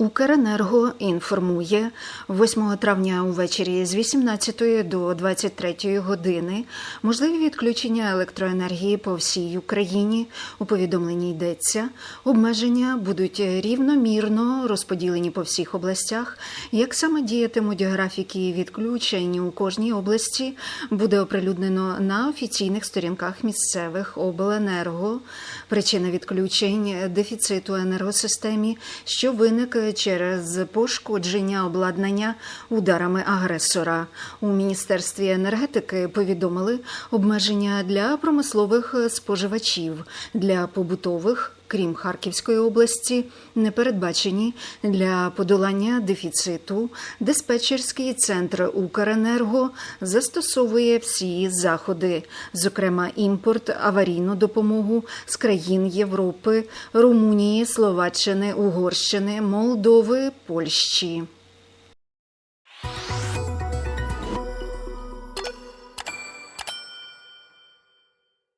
Укренерго інформує 8 травня увечері з 18 до 23 години можливі відключення електроенергії по всій Україні. У повідомленні йдеться, обмеження будуть рівномірно розподілені по всіх областях. Як саме діятимуть графіки відключень у кожній області, буде оприлюднено на офіційних сторінках місцевих обленерго. Причина відключень дефіциту енергосистемі, що виник через пошкодження обладнання ударами агресора. У міністерстві енергетики повідомили обмеження для промислових споживачів, для побутових. Крім Харківської області, не передбачені для подолання дефіциту. Диспетчерський центр Укренерго застосовує всі заходи, зокрема імпорт, аварійну допомогу з країн Європи, Румунії, Словаччини, Угорщини, Молдови, Польщі.